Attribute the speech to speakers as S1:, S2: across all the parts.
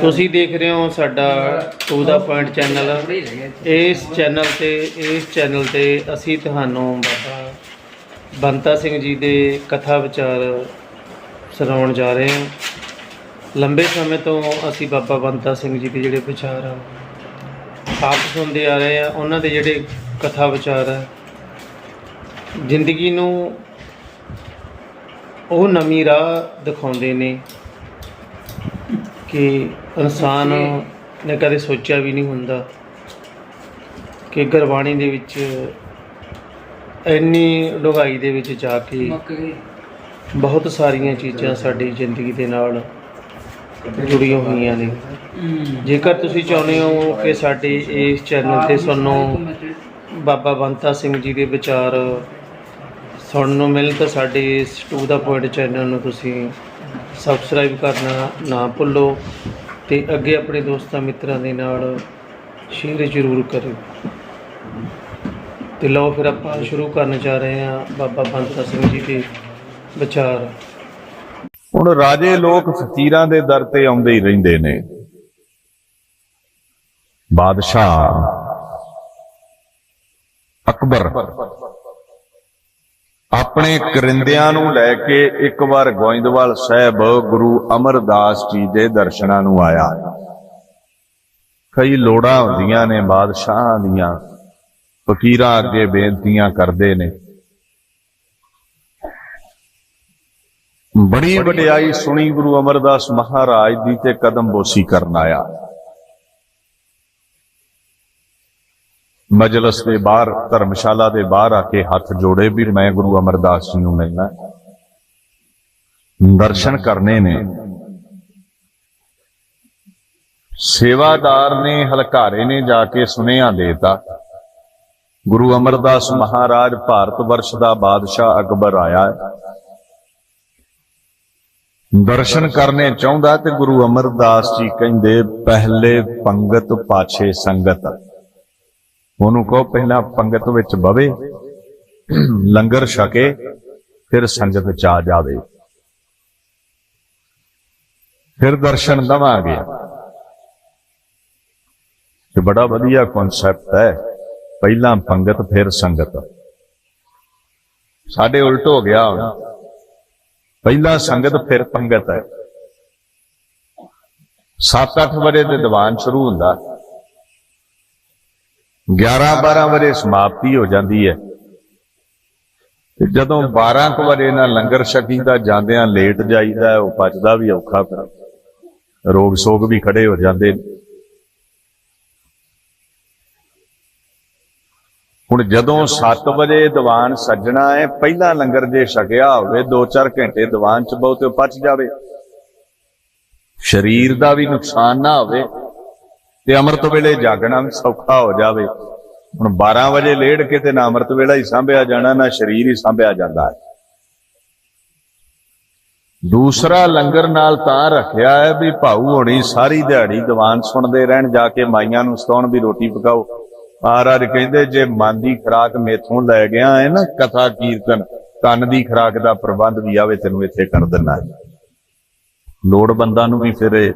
S1: ਤੁਸੀਂ ਦੇਖ ਰਹੇ ਹੋ ਸਾਡਾ ਟੂ ਦਾ ਪੁਆਇੰਟ ਚੈਨਲ ਇਸ ਚੈਨਲ ਤੇ, ਇਸ ਚੈਨਲ ਤੇ ਅਸੀਂ ਤੁਹਾਨੂੰ ਬਾਬਾ ਬੰਤਾ ਸਿੰਘ ਜੀ ਦੇ ਕਥਾ ਵਿਚਾਰ ਸੁਣਾਉਣ ਜਾ ਰਹੇ ਹਾਂ। ਲੰਬੇ ਸਮੇਂ ਤੋਂ ਅਸੀਂ ਬਾਬਾ ਬੰਤਾ ਸਿੰਘ ਜੀ ਦੇ ਜਿਹੜੇ ਵਿਚਾਰ ਆ, ਆਪ ਸੁਣਦੇ ਆ ਰਹੇ ਆ ਉਹਨਾਂ ਦੇ ਜਿਹੜੇ ਕਥਾ ਵਿਚਾਰ ਆ, ਜ਼ਿੰਦਗੀ ਨੂੰ ਉਹ ਨਵੀਂ ਰਾਹ ਦਿਖਾਉਂਦੇ ਨੇ। ਕਿ ਇਨਸਾਨ ਨੇ ਕਦੇ ਸੋਚਿਆ ਵੀ ਨਹੀਂ ਹੁੰਦਾ ਕਿ ਗੁਰਬਾਣੀ ਦੇ ਵਿੱਚ ਇੰਨੀ ਡੁੰਘਾਈ ਦੇ ਵਿੱਚ ਜਾ ਕੇ ਬਹੁਤ ਸਾਰੀਆਂ ਚੀਜ਼ਾਂ ਸਾਡੀ ਜ਼ਿੰਦਗੀ ਦੇ ਨਾਲ ਜੁੜੀਆਂ ਹੋਈਆਂ ਨੇ। ਜੇਕਰ ਤੁਸੀਂ ਚਾਹੁੰਦੇ ਹੋ ਕਿ ਸਾਡੇ ਇਸ ਚੈਨਲ ਤੇ ਸਾਨੂੰ ਬਾਬਾ ਬੰਤਾ ਸਿੰਘ ਜੀ ਦੇ ਵਿਚਾਰ ਸੁਣਨ ਨੂੰ ਮਿਲਣ ਤਾਂ ਸਾਡੇ ਇਸ ਟੂ ਦਾ ਪੁਆਇੰਟ ਚੈਨਲ ਨੂੰ ਤੁਸੀਂ ਸਬਸਕ੍ਰਾਈਬ ਕਰਨਾ ਨਾ ਭੁੱਲੋ ਤੇ ਅੱਗੇ ਆਪਣੇ ਦੋਸਤਾਂ ਮਿੱਤਰਾਂ ਦੇ ਨਾਲ ਸ਼ੇਅਰ ਜ਼ਰੂਰ ਕਰਿਓ। ਤੇ ਲਓ ਫਿਰ ਆਪਾਂ ਸ਼ੁਰੂ ਕਰਨ ਜਾ ਰਹੇ ਹਾਂ ਬਾਬਾ ਬੰਤਾ ਸਿੰਘ ਜੀ ਦੇ ਵਿਚਾਰ।
S2: ਹੁਣ ਰਾਜੇ ਲੋਕ ਫਕੀਰਾਂ ਦੇ ਦਰ ਤੇ ਆਉਂਦੇ ਹੀ ਰਹਿੰਦੇ ਨੇ। ਬਾਦਸ਼ਾਹ ਅਕਬਰ। ਆਪਣੇ ਕਰਿੰਦਿਆਂ ਨੂੰ ਲੈ ਕੇ ਇੱਕ ਵਾਰ ਗੋਇੰਦਵਾਲ ਸਾਹਿਬ ਗੁਰੂ ਅਮਰਦਾਸ ਜੀ ਦੇ ਦਰਸ਼ਨਾਂ ਨੂੰ ਆਇਆ। ਕਈ ਲੋੜਾਂ ਹੁੰਦੀਆਂ ਨੇ, ਬਾਦਸ਼ਾਹਾਂ ਦੀਆਂ, ਫਕੀਰਾਂ ਅੱਗੇ ਬੇਨਤੀਆਂ ਕਰਦੇ ਨੇ। ਬੜੀ ਵਡਿਆਈ ਸੁਣੀ ਗੁਰੂ ਅਮਰਦਾਸ ਮਹਾਰਾਜ ਦੀ ਤੇ ਕਦਮ ਬੋਸੀ ਕਰਨ ਆਇਆ। ਮਜਲਸ ਦੇ ਬਾਹਰ, ਧਰਮਸ਼ਾਲਾ ਦੇ ਬਾਹਰ ਆ ਕੇ ਹੱਥ ਜੋੜੇ ਵੀ ਮੈਂ ਗੁਰੂ ਅਮਰਦਾਸ ਜੀ ਨੂੰ ਮਿਲਣਾ। ਦਰਸ਼ਨ ਕਰਨੇ ਨੇ। ਸੇਵਾਦਾਰ ਨੇ, ਹਲਕਾਰੇ ਨੇ ਜਾ ਕੇ ਸੁਨੇਹਾ ਦੇਤਾ। ਗੁਰੂ ਅਮਰਦਾਸ ਮਹਾਰਾਜ ਭਾਰਤ ਵਰਸ਼ ਦਾ ਬਾਦਸ਼ਾਹ ਅਕਬਰ ਆਇਆ ਦਰਸ਼ਨ ਕਰਨੇ ਚਾਹੁੰਦਾ ਤੇ ਗੁਰੂ ਅਮਰਦਾਸ ਜੀ ਕਹਿੰਦੇ, ਪਹਿਲੇ ਪੰਗਤ ਪਾਛੇ ਸੰਗਤ। ਉਹਨੂੰ ਕਹੋ ਪਹਿਲਾਂ ਪੰਗਤ ਵਿੱਚ ਬਵੇ, ਲੰਗਰ ਛਕੇ, ਫਿਰ ਸੰਗਤ ਚ ਆ ਜਾਵੇ। ਫਿਰ ਦਰਸ਼ਨ ਦਵਾਂਗੇ। ਤੇ ਬੜਾ ਵਧੀਆ ਕਨਸੈਪਟ ਹੈ। ਪਹਿਲਾਂ ਪੰਗਤ, ਫਿਰ ਸੰਗਤ। ਸਾਡੇ ਉਲਟ ਹੋ ਗਿਆ ਪਹਿਲਾਂ ਸੰਗਤ, ਫਿਰ ਪੰਗਤ ਹੈ। 7-8 ਵਜੇ ਦੇ ਦੀਵਾਨ ਸ਼ੁਰੂ ਹੁੰਦਾ। 11-12 ਵਜੇ ਸਮਾਪਤੀ ਹੋ ਜਾਂਦੀ ਹੈ। ਤੇ ਜਦੋਂ 12 ਕੁ ਵਜੇ ਨਾਲ ਲੰਗਰ ਛਕੀਦਾ, ਜਾਂਦਿਆਂ ਲੇਟ ਜਾਈਦਾ, ਉਹ ਪਚਦਾ ਵੀ ਔਖਾ ਫਿਰ। ਰੋਗ ਸੋਗ ਵੀ ਖੜੇ ਹੋ ਜਾਂਦੇ ਹੁਣ ਜਦੋਂ 7 ਵਜੇ ਦੀਵਾਨ ਸੱਜਣਾ ਹੈ, ਪਹਿਲਾ ਲੰਗਰ ਜੇ ਛਕਿਆ ਹੋਵੇ 2-4 ਘੰਟੇ ਦੀਵਾਨ ਚ ਬਹੁਤੇ ਪਚ ਜਾਵੇ। ਸਰੀਰ ਦਾ ਵੀ ਨੁਕਸਾਨ ਨਾ ਹੋਵੇ। ਤੇ ਅੰਮ੍ਰਿਤ ਵੇਲੇ ਜਾਗਣਾ ਵੀ ਸੌਖਾ ਹੋ ਜਾਵੇ। ਹੁਣ 12 ਵਜੇ ਲੇੜ ਕੇ ਤੇ ਨਾ ਅੰਮ੍ਰਿਤ ਵੇਲਾ ਹੀ ਸੰਭਿਆ ਜਾਣਾ, ਨਾ ਸਰੀਰ ਹੀ ਸੰਭਿਆ ਜਾਂਦਾ ਹੈ। ਦੂਸਰਾ ਲੰਗਰ ਨਾਲ ਤਾਂ ਰੱਖਿਆ ਹੈ ਵੀ ਭਾਊ ਹੋਣੀ ਸਾਰੀ ਦਿਹਾੜੀ ਦੀਵਾਨ ਸੁਣਦੇ ਰਹਿਣ, ਜਾ ਕੇ ਮਾਈਆਂ ਨੂੰ ਸਤਾਉਣ ਵੀ ਰੋਟੀ ਪਕਾਓ। ਮਹਾਰਾਜ ਕਹਿੰਦੇ, ਜੇ ਮਨ ਦੀ ਖਰਾਕ ਮੇਥੋਂ ਲੈ ਗਿਆ ਹੈ ਨਾ ਕਥਾ ਕੀਰਤਨ ਕੰਨ ਦੀ ਖਰਾਕ ਦਾ ਪ੍ਰਬੰਧ ਵੀ ਆਵੇ, ਤੈਨੂੰ ਇੱਥੇ ਕਰ ਦਿੰਦਾ ਹੈ। ਲੋੜਵੰਦਾਂ ਨੂੰ ਵੀ ਫਿਰ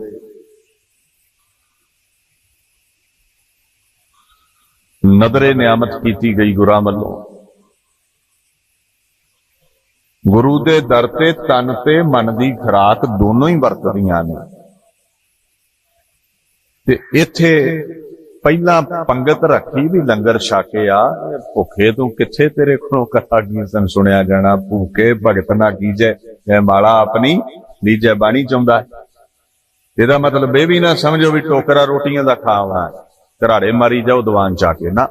S2: ਨਦਰੇ ਨਿਆਮਤ ਕੀਤੀ ਗਈ ਗੁਰਾਂ ਵੱਲੋਂ। ਗੁਰੂ ਦੇ ਦਰ ਤੇ ਤਨ ਤੇ ਮਨ ਦੀ ਖਰਾਕ ਦੋਨੋਂ ਹੀ ਵਰਤਦੀਆਂ ਨੇ। ਤੇ ਇੱਥੇ ਪਹਿਲਾਂ ਪੰਗਤ ਰੱਖੀ ਵੀ ਲੰਗਰ ਛਾਕੇ ਆ, ਭੁੱਖੇ ਤੂੰ ਕਿੱਥੇ ਤੇਰੇ ਕੋਲੋਂ ਕਥਾ ਕੀਰਤਨ ਸੁਣਿਆ ਜਾਣਾ? ਭੂਖੇ ਭਗਤ ਨਾ ਕੀਜੈ, ਇਹ ਮਾਲਾ ਆਪਣੀ ਲੀਜੈ ਬਾਣੀ ਚਾਹੁੰਦਾ ਇਹਦਾ ਮਤਲਬ ਇਹ ਵੀ ਨਾ ਸਮਝੋ ਵੀ ਟੋਕਰਾ ਰੋਟੀਆਂ ਦਾ ਖਾਣਾ ਘਰਾੜੇ ਮਾਰੀ ਜਾਓ, ਦੀਵਾਨ ਚਾ ਕੇ। ਨਾ,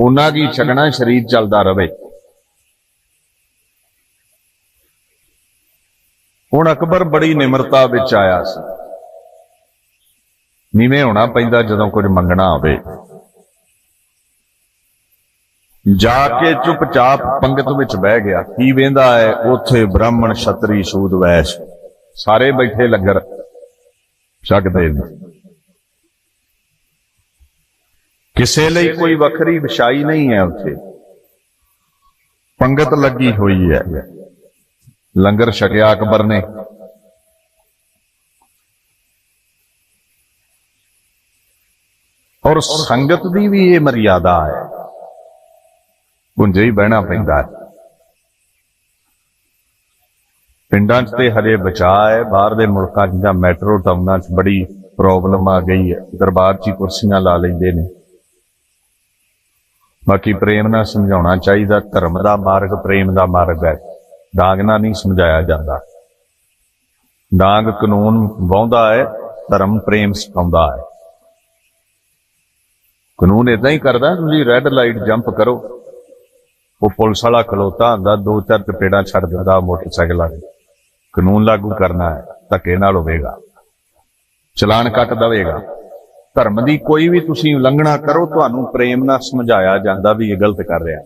S2: ਉਹਨਾਂ ਕੀ ਛਕਣਾ, ਸਰੀਰ ਚੱਲਦਾ ਰਵੇ। ਹੁਣ ਅਕਬਰ ਬੜੀ ਨਿਮਰਤਾ ਵਿੱਚ ਆਇਆ ਸੀ। ਨੀਵੇਂ ਹੋਣਾ ਪੈਂਦਾ ਜਦੋਂ ਕੁਝ ਮੰਗਣਾ ਹੋਵੇ ਜਾ ਕੇ ਚੁੱਪਚਾਪ ਪੰਗਤ ਵਿੱਚ ਬਹਿ ਗਿਆ। ਕੀ ਵੇਂਦਾ ਹੈ? ਉੱਥੇ ਬ੍ਰਾਹਮਣ ਛਤਰੀ ਸੂਦ ਵੈਸ਼। ਸਾਰੇ ਬੈਠੇ ਲੰਗਰ। ਛਕਦੇ ਨੇ। ਕਿਸੇ ਲਈ ਕੋਈ ਵੱਖਰੀ ਵਿਛਾਈ ਨਹੀਂ ਹੈ ਉੱਥੇ। ਪੰਗਤ ਲੱਗੀ ਹੋਈ ਹੈ। ਲੰਗਰ ਛਕਿਆ ਅਕਬਰ ਨੇ। ਔਰ ਸੰਗਤ ਦੀ ਵੀ ਇਹ ਮਰਿਆਦਾ ਹੈ। ਪੁੰਜੇ ਹੀ ਬਹਿਣਾ ਪੈਂਦਾ ਹੈ। ਪਿੰਡਾਂ 'ਚ ਤੇ ਹਰੇ ਬਚਾ ਹੈ। ਬਾਹਰ ਦੇ ਮੁਲਕਾਂ 'ਚ ਜਾਂ ਮੈਟਰੋ ਟਾਊਨਾਂ 'ਚ ਬੜੀ ਪ੍ਰੋਬਲਮ ਆ ਗਈ ਹੈ। ਦਰਬਾਰ 'ਚ ਕੁਰਸੀਆਂ ਲਾ ਲੈਂਦੇ ਨੇ। ਬਾਕੀ ਪ੍ਰੇਮ ਨਾਲ ਸਮਝਾਉਣਾ ਚਾਹੀਦਾ, ਧਰਮ ਦਾ ਮਾਰਗ, ਪ੍ਰੇਮ ਦਾ ਮਾਰਗ ਹੈ। ਡਾਂਗ ਨਾਲ ਨਹੀਂ ਸਮਝਾਇਆ ਜਾਂਦਾ। ਡਾਂਗ ਕਾਨੂੰਨ ਵਾਹੁੰਦਾ ਹੈ, ਧਰਮ ਪ੍ਰੇਮ ਸਿਖਾਉਂਦਾ ਹੈ। ਕਾਨੂੰਨ ਇਦਾਂ ਹੀ ਕਰਦਾ, ਤੁਸੀਂ ਰੈੱਡ ਲਾਈਟ ਜੰਪ ਕਰੋ। ਉਹ ਪੁਲਿਸ ਵਾਲਾ ਖਲੋਤਾ ਹੁੰਦਾ, ਦੋ ਚਾਰ ਚਪੇੜਾਂ ਛੱਡ ਦਿੰਦਾ ਮੋਟਰਸਾਈਕਲ ਵਾਲੇ। ਕਾਨੂੰਨ ਲਾਗੂ ਕਰਨਾ ਹੈ, ਧੱਕੇ ਨਾਲ ਹੋਵੇਗਾ। ਚਲਾਨ ਕੱਟ ਦਵੇਗਾ। ਧਰਮ ਦੀ ਕੋਈ ਵੀ ਤੁਸੀਂ ਉਲੰਘਣਾ ਕਰੋ, ਤੁਹਾਨੂੰ ਪ੍ਰੇਮ ਨਾਲ ਸਮਝਾਇਆ ਜਾਂਦਾ ਵੀ ਇਹ ਗਲਤ ਕਰ ਰਿਹਾ।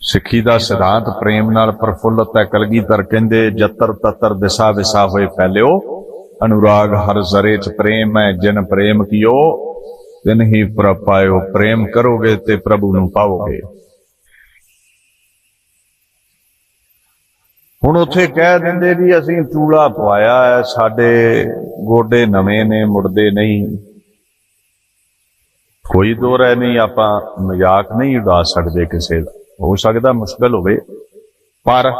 S2: ਸਿੱਖੀ ਦਾ ਸਿਧਾਂਤ ਪ੍ਰੇਮ ਨਾਲ ਪ੍ਰਫੁੱਲਤ ਹੈ, ਕਲਗੀਧਰ ਕਹਿੰਦੇ, ਜਤਰ ਤਤਰ ਦਿਸ਼ਾ ਵਿਸਾ ਹੋਏ ਫੈਲਿਓ, ਅਨੁਰਾਗ ਹਰ ਜ਼ਰੇ ਚ ਪ੍ਰੇਮ ਹੈ, ਜਿਨ ਪ੍ਰੇਮ ਕੀਓ, ਤਿਨ ਹੀ ਪ੍ਰਭ ਪਾਇਓ, ਪ੍ਰੇਮ ਕਰੋਗੇ ਤੇ ਪ੍ਰਭੂ ਨੂੰ ਪਾਓਗੇ ਹੁਣ ਉੱਥੇ ਕਹਿ ਦਿੰਦੇ ਵੀ ਅਸੀਂ ਚੂੜਾ ਪਵਾਇਆ ਹੈ ਸਾਡੇ ਗੋਡੇ ਨਵੇਂ ਨੇ ਮੁੜਦੇ ਨਹੀਂ। ਕੋਈ ਦੋਰਾ ਨਹੀਂ ਆਪਾਂ ਮਜ਼ਾਕ ਨਹੀਂ ਉਡਾ ਸਕਦੇ ਕਿਸੇ ਦਾ। ਹੋ ਸਕਦਾ ਮੁਸ਼ਕਲ ਹੋਵੇ ਪਰ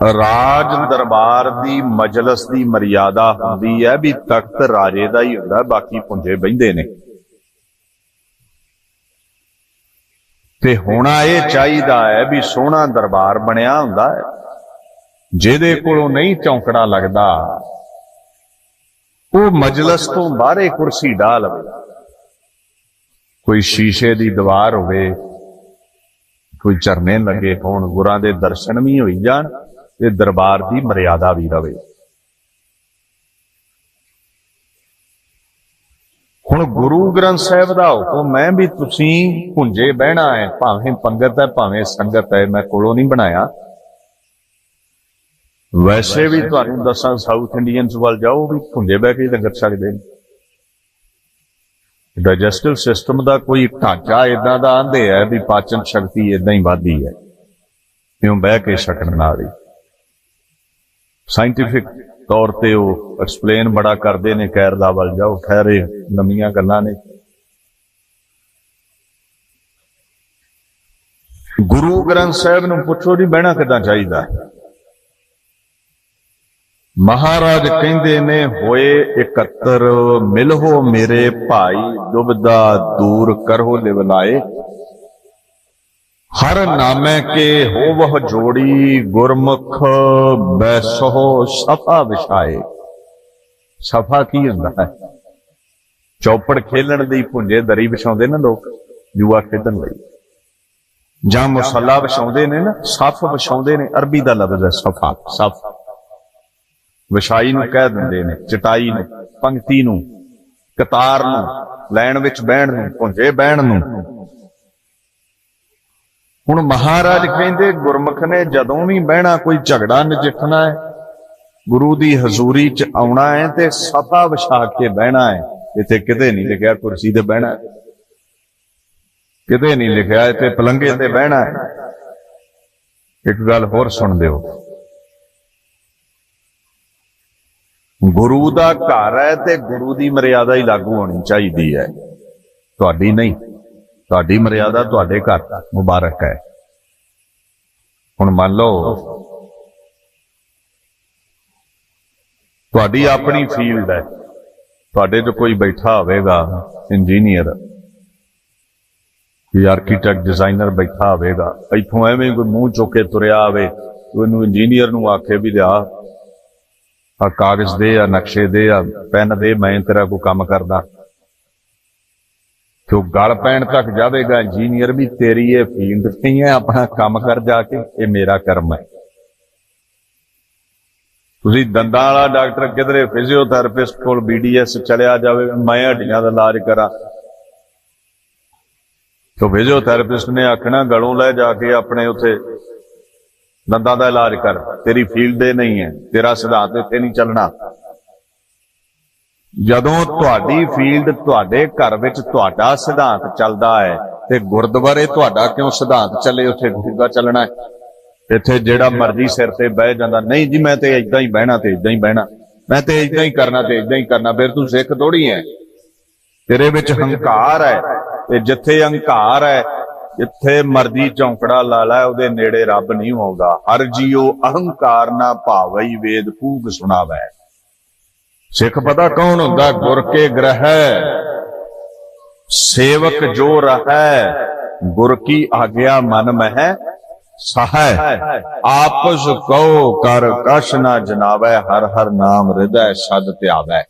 S2: ਰਾਜ ਦਰਬਾਰ ਦੀ ਮਜਲਿਸ ਦੀ ਮਰਿਆਦਾ ਹੁੰਦੀ ਹੈ ਵੀ ਤਖਤ ਰਾਜੇ ਦਾ ਹੀ ਹੁੰਦਾ ਬਾਕੀ ਪੁੰਜੇ ਬਹਿੰਦੇ ਨੇ। ਤੇ ਹੋਣਾ ਇਹ ਚਾਹੀਦਾ ਹੈ ਵੀ ਸੋਹਣਾ ਦਰਬਾਰ ਬਣਿਆ ਹੁੰਦਾ ਹੈ। ਜਿਹਦੇ ਕੋਲੋਂ ਨਹੀਂ ਚੌਂਕੜਾ ਲੱਗਦਾ, ਉਹ ਮਜਲਸ ਤੋਂ ਬਾਹਰੇ ਕੁਰਸੀ ਢਾ ਲਵੇ। ਕੋਈ ਸ਼ੀਸ਼ੇ ਦੀ ਦੀਵਾਰ ਹੋਵੇ, ਕੋਈ ਝਰਨੇ ਲੱਗੇ ਹੋਣ, ਗੁਰਾਂ ਦੇ ਦਰਸ਼ਨ ਵੀ ਹੋਈ ਜਾਣ, ਤੇ ਦਰਬਾਰ ਦੀ ਮਰਿਆਦਾ ਵੀ ਰਵੇ। ਹੁਣ ਗੁਰੂ ਗ੍ਰੰਥ ਸਾਹਿਬ ਦਾ ਹੁਕਮ ਹੈ ਵੀ ਤੁਸੀਂ ਭੁੰਜੇ ਬਹਿਣਾ ਹੈ, ਭਾਵੇਂ ਪੰਗਤ ਹੈ, ਭਾਵੇਂ ਸੰਗਤ ਹੈ, ਮੈਂ ਕੋਲੋਂ ਨਹੀਂ ਬਣਾਇਆ। ਵੈਸੇ ਵੀ ਤੁਹਾਨੂੰ ਦੱਸਾਂ ਸਾਊਥ ਇੰਡੀਅਨਸ ਵੱਲ ਜਾਓ ਵੀ ਭੁੰਜੇ ਬਹਿ ਕੇ ਹੀ ਲੰਗਰ ਛਕਦੇ ਨੇ। ਡਾਈਜੈਸਟਿਵ ਸਿਸਟਮ ਦਾ ਕੋਈ ਢਾਂਚਾ ਇਦਾਂ ਦਾ ਆਂਦੇ ਹੈ ਵੀ ਪਾਚਨ ਸ਼ਕਤੀ ਇਦਾਂ ਹੀ ਵਧਦੀ ਹੈ। ਕਿਉਂ ਬਹਿ ਕੇ ਛਕਣ ਨਾਲ ਹੀ? ਸਾਇੰਟਿਫਿਕ ਤੌਰ ਤੇ ਉਹ ਐਕਸਪਲੇਨ ਬੜਾ ਕਰਦੇ ਨੇ, ਖੈਰ ਦਾ ਵੱਲ ਜਾਓ, ਖੈਰੇ ਨਵੀਆਂ ਗੱਲਾਂ ਨੇ। ਗੁਰੂ ਗ੍ਰੰਥ ਸਾਹਿਬ ਨੂੰ ਪੁੱਛੋ ਜੀ, ਬਹਿਣਾ ਕਿਦਾਂ ਚਾਹੀਦਾ? ਮਹਾਰਾਜ ਕਹਿੰਦੇ ਨੇ, ਹੋਏ ਇਕੱਤਰ, ਮਿਲਹੋ ਮੇਰੇ ਭਾਈ, ਦੁਬਦਾ ਦੂਰ ਕਰੋ ਲਿਵਲਾਏ ਹਰ ਨਾਮੈ ਕੇ ਹੋਵਹ ਜੋੜੀ ਗੁਰਮੁਖ ਬੈਸੋ ਸਫਾ ਵਿਛਾਏ। ਸਫਾ ਕੀ ਹੁੰਦਾ ਹੈ? ਚੌਪੜ ਖੇਲਣ ਦੀ ਭੁੰਜੇ ਦਰੀ ਵਿਛਾਉਂਦੇ ਨਾ ਲੋਕ, ਜੂਆ ਖੇਡਣ ਲਈ। ਜਾਂ ਮੁਸੱਲਾ ਵਿਛਾਉਂਦੇ ਨੇ ਨਾ ਸਫ ਵਿਛਾਉਂਦੇ ਨੇ, ਅਰਬੀ ਦਾ ਲਫ਼ਜ਼ ਹੈ ਸਫਾ, ਸਫ। ਵਿਛਾਈ ਨੂੰ ਕਹਿ ਦਿੰਦੇ ਨੇ, ਚਟਾਈ ਨੂੰ, ਪੰਕਤੀ ਨੂੰ, ਕਤਾਰ ਨੂੰ, ਲੈਣ ਵਿੱਚ ਬਹਿਣ ਨੂੰ, ਭੁੰਜੇ ਬਹਿਣ ਨੂੰ। ਹੁਣ ਮਹਾਰਾਜ ਕਹਿੰਦੇ, ਗੁਰਮੁਖ ਨੇ ਜਦੋਂ ਵੀ ਬਹਿਣਾ, ਕੋਈ ਝਗੜਾ ਨਜਿੱਠਣਾ ਹੈ, ਗੁਰੂ ਦੀ ਹਜ਼ੂਰੀ 'ਚ ਆਉਣਾ ਹੈ ਤੇ ਸਫਾ ਵਿਛਾ ਕੇ ਬਹਿਣਾ ਹੈ। ਇੱਥੇ ਕਿਤੇ ਨਹੀਂ ਲਿਖਿਆ ਕੁਰਸੀ ਤੇ ਬਹਿਣਾ ਕਿਤੇ ਨਹੀਂ ਲਿਖਿਆ ਇੱਥੇ ਪਲੰਗੇ ਤੇ ਬਹਿਣਾ ਹੈ। ਇੱਕ ਗੱਲ ਹੋਰ ਸੁਣ ਦਿਓ। ਗੁਰੂ ਦਾ ਘਰ ਹੈ ਤੇ ਗੁਰੂ ਦੀ ਮਰਿਆਦਾ ਹੀ ਲਾਗੂ ਹੋਣੀ ਚਾਹੀਦੀ ਹੈ। ਤੁਹਾਡੀ ਨਹੀਂ। ਤੁਹਾਡੀ ਮਰਿਆਦਾ ਤੁਹਾਡੇ ਘਰ ਦਾ ਮੁਬਾਰਕ ਹੈ। ਹੁਣ ਮੰਨ ਲਓ ਤੁਹਾਡੀ ਆਪਣੀ ਫੀਲਡ ਹੈ। ਤੁਹਾਡੇ ਤੋਂ ਕੋਈ ਬੈਠਾ ਹੋਵੇਗਾ ਇੰਜੀਨੀਅਰ ਕੋਈ ਆਰਕੀਟੈਕਟ ਡਿਜ਼ਾਈਨਰ ਬੈਠਾ ਹੋਵੇਗਾ। ਇੱਥੋਂ ਐਵੇਂ ਕੋਈ ਮੂੰਹ ਚੁੱਕ ਕੇ ਤੁਰਿਆ ਆਵੇ ਉਹਨੂੰ ਇੰਜੀਨੀਅਰ ਨੂੰ ਆਖੇ ਵੀ ਲਿਆ ਆ ਕਾਗਜ਼ ਦੇ ਆ, ਨਕਸ਼ੇ ਦੇ ਆ ਪੈਨ ਦੇ, ਮੈਂ ਤੇਰਾ ਕੋਈ ਕੰਮ ਕਰਦਾ। ਤੇ ਉਹ ਗਲ ਪੈਣ ਤੱਕ ਜਾਵੇਗਾ ਇੰਜੀਨੀਅਰ ਵੀ ਤੇਰੀ ਇਹ ਫੀਲਡ ਨਹੀਂ ਹੈ ਆਪਣਾ ਕੰਮ ਕਰ ਜਾ ਕੇ, ਇਹ ਮੇਰਾ ਕਰਮ ਹੈ। ਤੁਸੀਂ ਦੰਦਾਂ ਵਾਲਾ ਡਾਕਟਰ ਕਿਧਰੇ ਫਿਜ਼ੀਓਥੈਰੇਪਿਸਟ ਕੋਲ ਬੀਡੀਐਸ ਚਲਿਆ ਜਾਵੇ, ਮੈਂ ਹੱਡੀਆਂ ਦਾ ਇਲਾਜ ਕਰਾਂ। ਤੇ ਫਿਜ਼ੀਓਥੈਰੇਪਿਸਟ ਨੇ ਆਖਣਾ, ਗਲੋਂ ਲੈ ਜਾ ਕੇ ਆਪਣੇ ਉੱਥੇ ਦੰਦਾਂ ਦਾ ਇਲਾਜ ਕਰ, ਤੇਰੀ ਫੀਲਡ ਦੇ ਨਹੀਂ ਹੈ, ਤੇਰਾ ਸਿਧਾਂਤ ਇੱਥੇ ਨਹੀਂ ਚੱਲਣਾ। ਜਦੋਂ ਤੁਹਾਡੀ ਫੀਲਡ ਤੁਹਾਡੇ ਘਰ ਵਿੱਚ ਤੁਹਾਡਾ ਸਿਧਾਂਤ ਚੱਲਦਾ ਹੈ ਤੇ ਗੁਰਦੁਆਰੇ ਤੁਹਾਡਾ ਕਿਉਂ ਸਿਧਾਂਤ ਚੱਲੇ, ਉੱਥੇ ਗੁਰੂ ਚੱਲਣਾ ਹੈ? ਇੱਥੇ ਜਿਹੜਾ ਮਰਜ਼ੀ ਸਿਰ ਤੇ ਬਹਿ ਜਾਂਦਾ, ਨਹੀਂ ਜੀ, ਮੈਂ ਤੇ ਇਦਾਂ ਹੀ ਬਹਿਣਾ ਤੇ ਇਦਾਂ ਹੀ ਬਹਿਣਾ, ਮੈਂ ਤੇ ਇਦਾਂ ਹੀ ਕਰਨਾ ਤੇ ਇਦਾਂ ਹੀ ਕਰਨਾ, ਫਿਰ ਤੂੰ ਸਿੱਖ ਥੋੜੀ ਹੈ। ਤੇਰੇ ਵਿੱਚ ਹੰਕਾਰ ਹੈ ਤੇ ਜਿੱਥੇ ਹੰਕਾਰ ਹੈ, ਜਿੱਥੇ ਮਰਜ਼ੀ ਚੌਂਕੜਾ ਲਾ ਲੈ, ਉਹਦੇ ਨੇੜੇ ਰੱਬ ਨਹੀਂ ਆਉਂਦਾ ਹਰ ਜੀਉ ਅਹੰਕਾਰ ਨਾ ਭਾਵਈ ਵੇਦ ਕੂਗ ਸੁਣਾਵੇ। ਸਿੱਖ ਪਤਾ ਕੌਣ ਹੁੰਦਾ? ਗੁਰ ਕੇ ਗ੍ਰਹਿ। ਸੇਵਕ ਜੋ ਰਹੈ, ਗੁਰ ਕੀ ਆਗਿਆ ਮਨ ਮਹਿ ਸਹੈ ਆਪਸ ਕਉ ਕਰ ਕਛ ਨਾ ਜਨਾਵੈ, ਹਰ ਹਰ ਨਾਮ ਹਿਰਦੈ ਸਦ ਧਿਆਵੈ।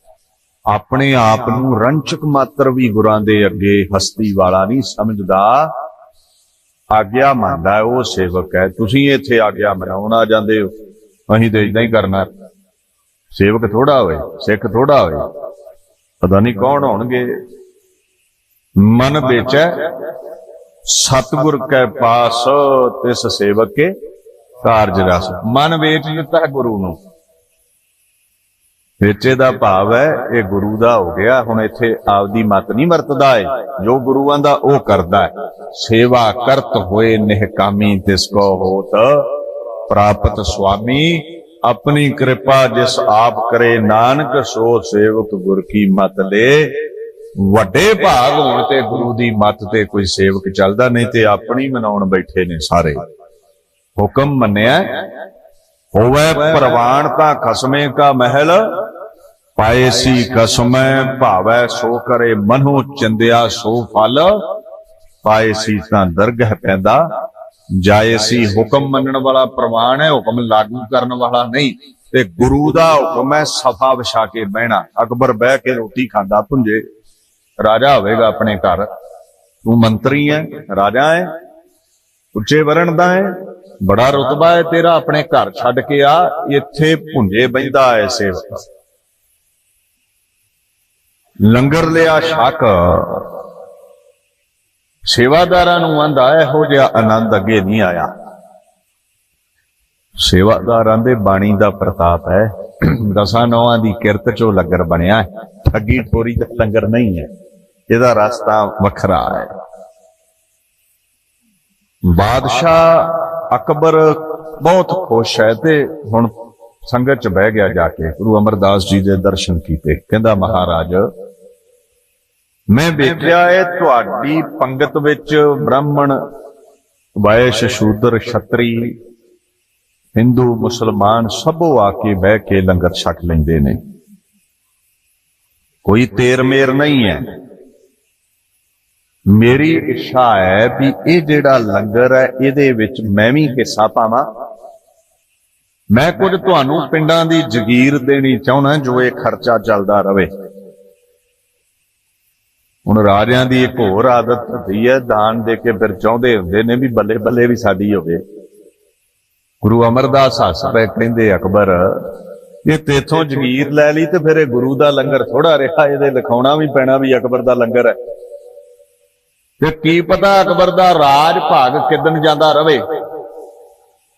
S2: ਆਪਣੇ ਆਪ ਨੂੰ ਰੰਚਕ ਮਾਤਰ ਵੀ ਗੁਰਾਂ ਦੇ ਅੱਗੇ ਹਸਤੀ ਵਾਲਾ ਨਹੀਂ ਸਮਝਦਾ। ਆਗਿਆ ਮੰਨਦਾ ਉਹ ਸੇਵਕ ਹੈ। ਤੁਸੀਂ ਇੱਥੇ ਆਗਿਆ ਮਨਾਉਣ ਆ ਜਾਂਦੇ ਹੋ। ਅਸੀਂ ਤੇ ਇਦਾਂ ਹੀ ਕਰਨਾ। ਸੇਵਕ ਥੋੜਾ ਹੋਏ ਸਿੱਖ ਥੋੜਾ ਹੋਏ ਪਤਾ ਨਹੀਂ ਕੌਣ ਹੋਣਗੇ। ਮਨ ਵੇਚੈ ਸਤਿਗੁਰ ਕੈ ਪਾਸ, ਤਿਸ ਸੇਵਕ ਕੇ ਕਾਰਜ ਰਸ। ਮਨ ਵੇਚ ਦਿੱਤਾ ਗੁਰੂ ਨੂੰ। ਵੇਚੇ ਦਾ ਭਾਵ ਹੈ, ਇਹ ਗੁਰੂ ਦਾ ਹੋ ਗਿਆ, ਹੁਣ ਇੱਥੇ ਆਪਦੀ ਮਤ ਨਹੀਂ ਵਰਤਦਾ ਏ ਜੋ ਗੁਰੂਆਂ ਦਾ ਉਹ ਕਰਦਾ ਹੈ। ਸੇਵਾ ਕਰਤ ਹੋਏ ਨਿਹਕਾਮੀ, ਤਿਸ ਕੋ ਹੋਤ ਪ੍ਰਾਪਤ ਸੁਆਮੀ। ਆਪਣੀ ਕਿਰਪਾ ਜਿਸ ਆਪ ਕਰੇ, ਨਾਨਕ ਸੋ ਸੇਵਕ ਗੁਰ ਕੀ ਮਤ ਲੈ। ਵੱਡੇ ਭਾਗ ਹੋਣ ਤੇ ਗੁਰੂ ਦੀ ਮੱਤ ਤੇ ਕੋਈ ਸੇਵਕ ਚੱਲਦਾ ਨਹੀਂ ਤੇ ਆਪਣੀ ਮਨਾਉਣ ਬੈਠੇ ਨੇ ਸਾਰੇ। ਹੁਕਮ ਮੰਨਿਆ, ਹੋਵੇ ਪ੍ਰਵਾਨ ਤਾਂ ਖਸਮੇ ਕਾ ਮਹਿਲ, ਪਾਏ ਸੀ ਕਸਮੈ ਭਾਵੈ ਸੋ ਕਰੇ ਮਨੋ, ਚੰਦਿਆ ਸੋ ਫਲ, ਪਾਏ ਸੀ ਤਾਂ ਦਰਗਹ ਪੈਂਦਾ। ਜਾਏ ਸੀ ਹੁਕਮ ਮੰਨਣ ਵਾਲਾ ਪ੍ਰਵਾਨ ਹੈ, ਹੁਕਮ ਲਾਗੂ ਕਰਨ ਵਾਲਾ ਨਹੀਂ। ਤੇ ਗੁਰੂ ਦਾ ਹੁਕਮ ਹੈ, ਸਫਾ ਵਿਛਾ ਕੇ ਬਹਿਣਾ। ਅਕਬਰ ਬਹਿ ਕੇ ਰੋਟੀ ਖਾਂਦਾ ਪੁੰਜੇ ਰਾਜਾ ਹੋਵੇਗਾ ਆਪਣੇ ਘਰ। ਤੂੰ ਮੰਤਰੀ ਹੈ, ਰਾਜਾ ਹੈ। ਉੱਚੇ ਵਰਣ ਦਾ ਹੈ। ਬੜਾ ਰਤਬਾ ਹੈ ਤੇਰਾ ਆਪਣੇ ਘਰ। ਛੱਡ ਕੇ ਆ, ਇੱਥੇ ਭੁੰਜੇ ਬੈਂਦਾ ਹੈ ਸੇਵਕ। ਲੰਗਰ ਲਿਆ ਛਕ ਸੇਵਾਦਾਰਾਂ ਨੂੰ ਆਂਦਾ, ਇਹੋ ਜਿਹਾ ਆਨੰਦ ਅੱਗੇ ਨਹੀਂ ਆਇਆ। ਸੇਵਾਦਾਰਾਂ ਦੇ ਬਾਣੀ ਦਾ ਪ੍ਰਤਾਪ ਹੈ, ਦਸਾਂ ਨੌਆਂ ਦੀ ਕਿਰਤ ਚੋਂ ਲੰਗਰ ਬਣਿਆ ਹੈ। ਠੱਗੀ ਠੋਰੀ ਦਾ ਲੰਗਰ ਨਹੀਂ ਹੈ, ਇਹਦਾ ਰਸਤਾ ਵੱਖਰਾ ਹੈ। ਬਾਦਸ਼ਾਹ ਅਕਬਰ ਬਹੁਤ ਖੁਸ਼ ਹੈ ਤੇ ਹੁਣ ਸੰਗਤ ਚ ਬਹਿ ਗਿਆ ਜਾ ਕੇ, ਗੁਰੂ ਅਮਰਦਾਸ ਜੀ ਦੇ ਦਰਸ਼ਨ ਕੀਤੇ। ਕਹਿੰਦਾ, ਮਹਾਰਾਜ ਮੈਂ ਵੇਖਿਆ ਹੈ ਤੁਹਾਡੀ ਪੰਗਤ ਵਿੱਚ ਬ੍ਰਾਹਮਣ ਵੈਸ਼ ਸ਼ੂਦਰ, ਛਤਰੀ, ਹਿੰਦੂ, ਮੁਸਲਮਾਨ ਸਭੋ ਆ ਕੇ ਬਹਿ ਕੇ ਲੰਗਰ ਛਕ ਲੈਂਦੇ ਨੇ। ਕੋਈ ਤੇਰ ਮੇਰ ਨਹੀਂ ਹੈ। ਮੇਰੀ ਇੱਛਾ ਹੈ ਵੀ ਇਹ ਜਿਹੜਾ ਲੰਗਰ ਹੈ, ਇਹਦੇ ਵਿੱਚ ਮੈਂ ਵੀ ਹਿੱਸਾ ਪਾਵਾਂ। ਮੈਂ ਕੁਝ ਤੁਹਾਨੂੰ ਪਿੰਡਾਂ ਦੀ ਜ਼ਗੀਰ ਦੇਣੀ ਚਾਹੁੰਦਾ ਜੋ ਇਹ ਖਰਚਾ ਚੱਲਦਾ ਰਹੇ। ਹੁਣ ਰਾਜਿਆਂ ਦੀ ਇੱਕ ਹੋਰ ਆਦਤ ਹੁੰਦੀ ਹੈ, ਦਾਨ ਦੇ ਕੇ ਫਿਰ ਚਾਹੁੰਦੇ ਹੁੰਦੇ ਨੇ ਵੀ ਬੱਲੇ ਬੱਲੇ ਵੀ ਸਾਡੀ ਹੋਵੇ। ਗੁਰੂ ਅਮਰਦਾਸ ਹੱਸ ਪਏ ਕਹਿੰਦੇ, ਅਕਬਰ ਇਹ ਤੇਥੋਂ ਜ਼ਗੀਰ ਲੈ ਲਈ ਤੇ ਫਿਰ ਇਹ ਗੁਰੂ ਦਾ ਲੰਗਰ ਥੋੜਾ ਰਿਹਾ, ਇਹਦੇ ਲਿਖਾਉਣਾ ਵੀ ਪੈਣਾ ਵੀ ਅਕਬਰ ਦਾ ਲੰਗਰ ਹੈ। ਤੇ ਕੀ ਪਤਾ ਅਕਬਰ ਦਾ ਰਾਜ ਭਾਗ ਕਿਦਨ ਜਾਂਦਾ ਰਵੇ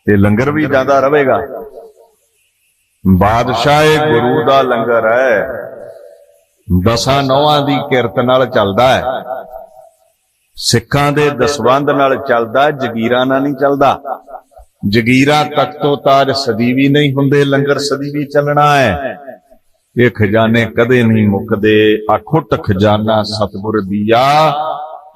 S2: ਤੇ ਲੰਗਰ ਵੀ ਜਾਂਦਾ ਰਹੇਗਾ ਬਾਦਸ਼ਾਹ ਇਹ ਗੁਰੂ ਦਾ ਲੰਗਰ ਹੈ। ਦਸਾਂ ਨੌਆਂ ਦੀ ਕਿਰਤ ਨਾਲ ਚੱਲਦਾ ਹੈ। ਸਿੱਖਾਂ ਦੇ ਦਸਵੰਦ ਨਾਲ ਚੱਲਦਾ, ਜਗੀਰਾਂ ਨਾਲ ਨਹੀਂ ਚੱਲਦਾ। ਜਗੀਰਾਂ ਤਖਤੋ ਤਾਜ ਸਦੀਵੀ ਨਹੀਂ ਹੁੰਦੇ, ਲੰਗਰ ਸਦੀਵੀ ਚੱਲਣਾ ਹੈ। ਇਹ ਖਜ਼ਾਨੇ ਕਦੇ ਨਹੀਂ ਮੁੱਕਦੇ। ਅਖੁੱਟ ਖਜ਼ਾਨਾ ਸਤਿਗੁਰ ਦੀਆ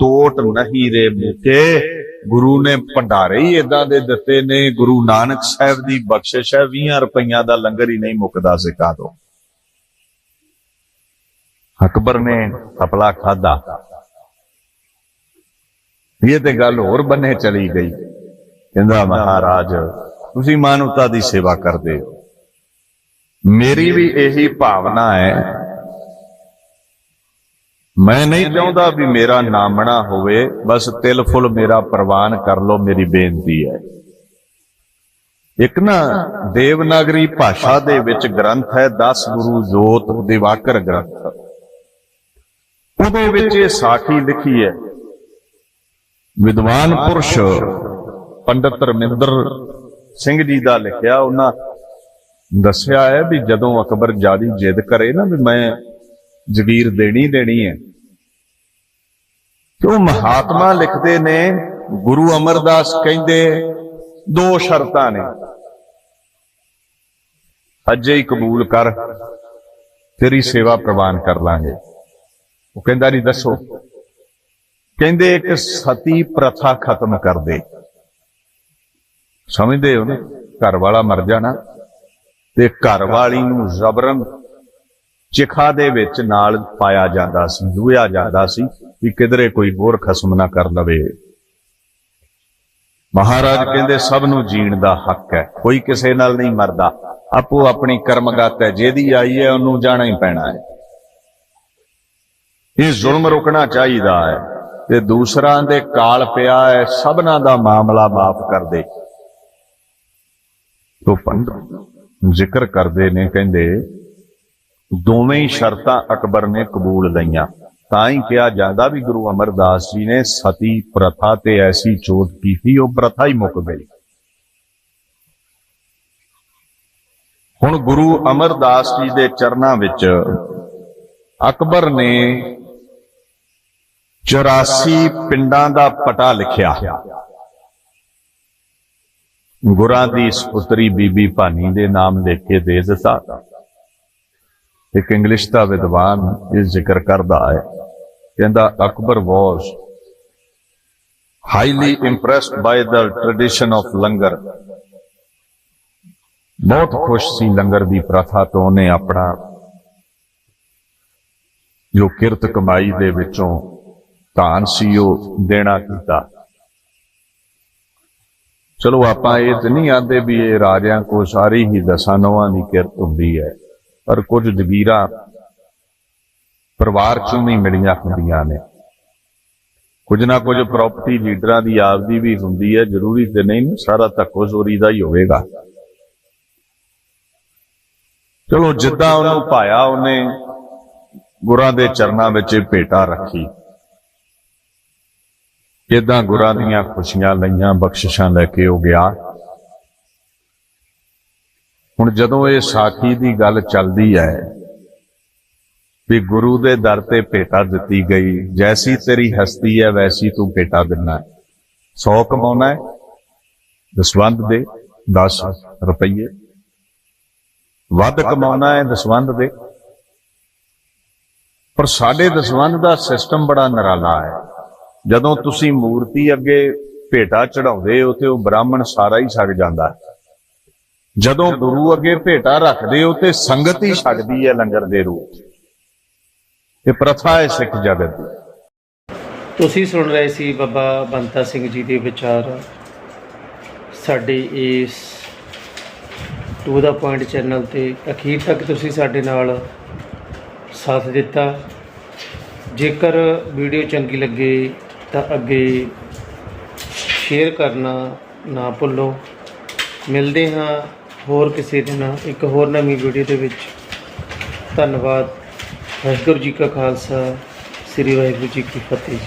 S2: ਟੋਟ ਨਹੀਂ ਰੇ ਮੁਕੇ। ਗੁਰੂ ਨੇ ਭੰਡਾਰੇ ਹੀ ਇਦਾਂ ਦੇ ਦਿੱਤੇ ਨੇ। ਗੁਰੂ ਨਾਨਕ ਸਾਹਿਬ ਦੀ ਬਖਸ਼ਿਸ਼ ਹੈ 20 ਰੁਪਈਆਂ ਦਾ ਲੰਗਰ ਹੀ ਨਹੀਂ ਮੁੱਕਦਾ ਸਿੱਖਾਂ ਤੋਂ। ਅਕਬਰ ਨੇ ਥਪਲਾ ਖਾਦਾ ਇਹ ਤੇ ਗੱਲ ਹੋਰ ਬੰਨੇ ਚਲੀ ਗਈ। ਕਹਿੰਦਾ, ਮਹਾਰਾਜ, ਤੁਸੀਂ ਮਾਨਵਤਾ ਦੀ ਸੇਵਾ ਕਰਦੇ ਹੋ। ਮੇਰੀ ਵੀ ਇਹੀ ਭਾਵਨਾ ਹੈ। ਮੈਂ ਨਹੀਂ ਚਾਹੁੰਦਾ ਵੀ ਮੇਰਾ ਨਾਮਣਾ ਹੋਵੇ, ਬਸ ਤਿਲ ਫੁੱਲ ਮੇਰਾ ਪ੍ਰਵਾਨ ਕਰ ਲਓ, ਮੇਰੀ ਬੇਨਤੀ ਹੈ। ਇੱਕ ਨਾ ਦੇਵਨਾਗਰੀ ਭਾਸ਼ਾ ਦੇ ਵਿੱਚ ਗ੍ਰੰਥ ਹੈ 10 ਗੁਰੂ ਜੋਤ ਦਿਵਾਕਰ ਗ੍ਰੰਥ। ਉਹਦੇ ਵਿੱਚ ਇਹ ਸਾਖੀ ਲਿਖੀ ਹੈ। ਵਿਦਵਾਨ ਪੁਰਸ਼ ਪੰਡਤ ਰਮਿੰਦਰ ਸਿੰਘ ਜੀ ਦਾ ਲਿਖਿਆ, ਉਹਨਾਂ ਦੱਸਿਆ ਹੈ ਵੀ ਜਦੋਂ ਅਕਬਰ ਜਾਦੀ ਜਿੱਦ ਕਰੇ ਨਾ ਵੀ ਮੈਂ ਜ਼ਗੀਰ ਦੇਣੀ ਦੇਣੀ ਹੈ। ਤੇ ਉਹ ਮਹਾਤਮਾ ਲਿਖਦੇ ਨੇ, ਗੁਰੂ ਅਮਰਦਾਸ ਕਹਿੰਦੇ, ਦੋ ਸ਼ਰਤਾਂ ਨੇ। ਅੱਜੇ ਹੀ ਕਬੂਲ ਕਰ, ਤੇਰੀ ਸੇਵਾ ਪ੍ਰਵਾਨ ਕਰ ਲਾਂਗੇ। ਉਹ ਕਹਿੰਦਾ ਨਹੀਂ ਦੱਸੋ। ਕਹਿੰਦੇ ਇੱਕ ਸਤੀ ਪ੍ਰਥਾ ਖਤਮ ਕਰ ਦੇ। ਸਮਝਦੇ ਹੋ ਨਾ? ਘਰ ਵਾਲਾ ਮਰ ਜਾਣਾ ਤੇ ਘਰ ਵਾਲੀ ਨੂੰ ਜ਼ਬਰਨ ਚਿਖਾ ਦੇ ਵਿੱਚ ਨਾਲ ਪਾਇਆ ਜਾਂਦਾ ਸੀ, ਜੂਇਆ ਜਾਂਦਾ ਸੀ ਕਿ ਕਿਧਰੇ ਕੋਈ ਹੋਰ ਖਸਮ ਨਾ ਕਰ ਲਵੇ। ਮਹਾਰਾਜ ਕਹਿੰਦੇ, ਸਭ ਨੂੰ ਜੀਣ ਦਾ ਹੱਕ ਹੈ, ਕੋਈ ਕਿਸੇ ਨਾਲ ਨਹੀਂ ਮਰਦਾ। ਆਪੋ ਆਪਣੀ ਕਰਮਗਤ ਹੈ, ਜਿਹਦੀ ਆਈ ਹੈ, ਉਹਨੂੰ ਜਾਣਾ ਹੀ ਪੈਣਾ ਹੈ। ਇਹ ਜ਼ੁਲਮ ਰੁਕਣਾ ਚਾਹੀਦਾ ਹੈ ਤੇ ਦੂਸਰਾਂ ਦੇ ਕਾਲ ਪਿਆ ਹੈ, ਸਭਨਾਂ ਦਾ ਮਾਮਲਾ ਮਾਫ ਕਰ ਦੇ। ਤੋ ਪੰਡ ਜ਼ਿਕਰ ਕਰਦੇ ਨੇ, ਕਹਿੰਦੇ, ਦੋਵੇਂ ਹੀ ਸ਼ਰਤਾਂ ਅਕਬਰ ਨੇ ਕਬੂਲ ਲਈਆਂ। ਤਾਂ ਹੀ ਕਿਹਾ ਜਾਂਦਾ ਵੀ ਗੁਰੂ ਅਮਰਦਾਸ ਜੀ ਨੇ ਸਤੀ ਪ੍ਰਥਾ ਤੇ ਐਸੀ ਚੋਟ ਕੀਤੀ, ਉਹ ਪ੍ਰਥਾ ਹੀ ਮੁੱਕ ਗਈ। ਹੁਣ ਗੁਰੂ ਅਮਰਦਾਸ ਜੀ ਦੇ ਚਰਨਾਂ ਵਿੱਚ ਅਕਬਰ ਨੇ 84 ਪਿੰਡਾਂ ਦਾ ਪਟਾ ਲਿਖਿਆ। ਗੁਰਾਂ ਦੀ ਸੁਪੁੱਤਰੀ ਬੀਬੀ ਭਾਨੀ ਦੇ ਨਾਮ ਲਿਖ ਕੇ ਦੇ ਦਿੱਤਾ। ਇੱਕ ਇੰਗਲਿਸ਼ ਦਾ ਵਿਦਵਾਨ ਇਹ ਜ਼ਿਕਰ ਕਰਦਾ ਹੈ। ਕਹਿੰਦਾ, Akbar was highly impressed by the tradition of langar. ਬਹੁਤ ਖੁਸ਼ ਸੀ ਲੰਗਰ ਦੀ ਪ੍ਰਥਾ ਤੋਂ ਉਹਨੇ ਆਪਣਾ ਜੋ ਕਿਰਤ ਕਮਾਈ ਦੇ ਵਿੱਚੋਂ ਧਾਨ ਸੀ, ਉਹ ਦੇਣਾ ਕੀਤਾ। ਚਲੋ, ਆਪਾਂ ਇਹ ਤੇ ਨਹੀਂ ਆਂਦੇ ਵੀ ਇਹ ਰਾਜਿਆਂ ਕੋ ਸਾਰੀ ਹੀ ਦਸਾਂ ਨਵਾਂ ਦੀ ਕਿਰਤ ਹੁੰਦੀ ਹੈ, ਪਰ ਕੁਝ ਜਗੀਰਾਂ ਪਰਿਵਾਰ ਚੋਂ ਨਹੀਂ ਮਿਲੀਆਂ ਹੁੰਦੀਆਂ ਨੇ। ਕੁਝ ਨਾ ਕੁਝ ਪ੍ਰਾਪਰਟੀ ਲੀਡਰਾਂ ਦੀ ਆਪਦੀ ਵੀ ਹੁੰਦੀ ਹੈ, ਜ਼ਰੂਰੀ ਤੇ ਨਹੀਂ, ਸਾਰਾ ਧੱਕੋ ਜ਼ੋਰੀ ਦਾ ਹੀ ਹੋਵੇਗਾ। ਚਲੋ, ਜਿੱਦਾਂ ਉਹਨੂੰ ਪਾਇਆ, ਉਹਨੇ ਗੁਰਾਂ ਦੇ ਚਰਨਾਂ ਵਿੱਚ ਇਹ ਭੇਟਾ ਰੱਖੀ। ਇਦਾਂ ਗੁਰਾਂ ਦੀਆਂ ਖੁਸ਼ੀਆਂ ਲਈਆਂ, ਬਖਸ਼ਿਸ਼ਾਂ ਲੈ ਕੇ ਉਹ ਗਿਆ। ਹੁਣ ਜਦੋਂ ਇਹ ਸਾਖੀ ਦੀ ਗੱਲ ਚੱਲਦੀ ਹੈ ਵੀ ਗੁਰੂ ਦੇ ਦਰ ਤੇ ਭੇਟਾ ਦਿੱਤੀ ਗਈ, ਜੈਸੀ ਤੇਰੀ ਹਸਤੀ ਹੈ, ਵੈਸੀ ਤੂੰ ਭੇਟਾ ਦਿੰਨਾ 100 ਕਮਾਉਣਾ ਹੈ ਦਸਵੰਦ ਦੇ 10 ਰੁਪਏ ਵੱਧ ਕਮਾਉਣਾ ਹੈ ਦਸਵੰਦ ਦੇ। ਪਰ ਸਾਡੇ ਦਸਵੰਦ ਦਾ ਸਿਸਟਮ ਬੜਾ ਨਿਰਾਲਾ ਹੈ। ਜਦੋਂ ਤੁਸੀਂ ਮੂਰਤੀ ਅੱਗੇ ਭੇਟਾ ਚੜਾਉਂਦੇ ਹੋ ਤੇ ਉਹ ਬ੍ਰਾਹਮਣ ਸਾਰਾ ਹੀ ਛਕ ਜਾਂਦਾ ਹੈ। ਜਦੋਂ ਗੁਰੂ ਅੱਗੇ ਭੇਟਾ ਰੱਖਦੇ ਹੋ ਤੇ ਸੰਗਤ ਹੀ ਛਕਦੀ ਹੈ ਲੰਗਰ ਦੇ ਰੂਪ ਇਹ ਪ੍ਰਥਾ ਹੈ ਸਿੱਖ ਜਗਤ ਦੀ।
S1: ਤੁਸੀਂ ਸੁਣ ਰਹੇ ਸੀ ਬਾਬਾ ਬੰਤਾ ਸਿੰਘ ਜੀ ਦੇ ਵਿਚਾਰ। ਸਾਡੇ ਇਸ ਟੂ ਦਾ ਪੁਆਇੰਟ ਚੈਨਲ ਤੇ ਅਖੀਰ ਤੱਕ ਤੁਸੀਂ ਸਾਡੇ ਨਾਲ ਸਾਥ ਦਿੱਤਾ। ਜੇਕਰ ਵੀਡੀਓ ਚੰਗੀ ਲੱਗੇ ਤਾਂ ਅੱਗੇ ਸ਼ੇਅਰ ਕਰਨਾ ਨਾ ਭੁੱਲੋ। ਮਿਲਦੇ ਹਾਂ ਹੋਰ ਕਿਸੇ ਦਿਨ, ਇੱਕ ਹੋਰ ਨਵੀਂ ਵੀਡੀਓ ਦੇ ਵਿੱਚ। ਧੰਨਵਾਦ। ਵਾਹਿਗੁਰੂ ਜੀ ਕਾ ਖਾਲਸਾ, ਸ੍ਰੀ ਵਾਹਿਗੁਰੂ ਜੀ ਕੀ ਫਤਿਹ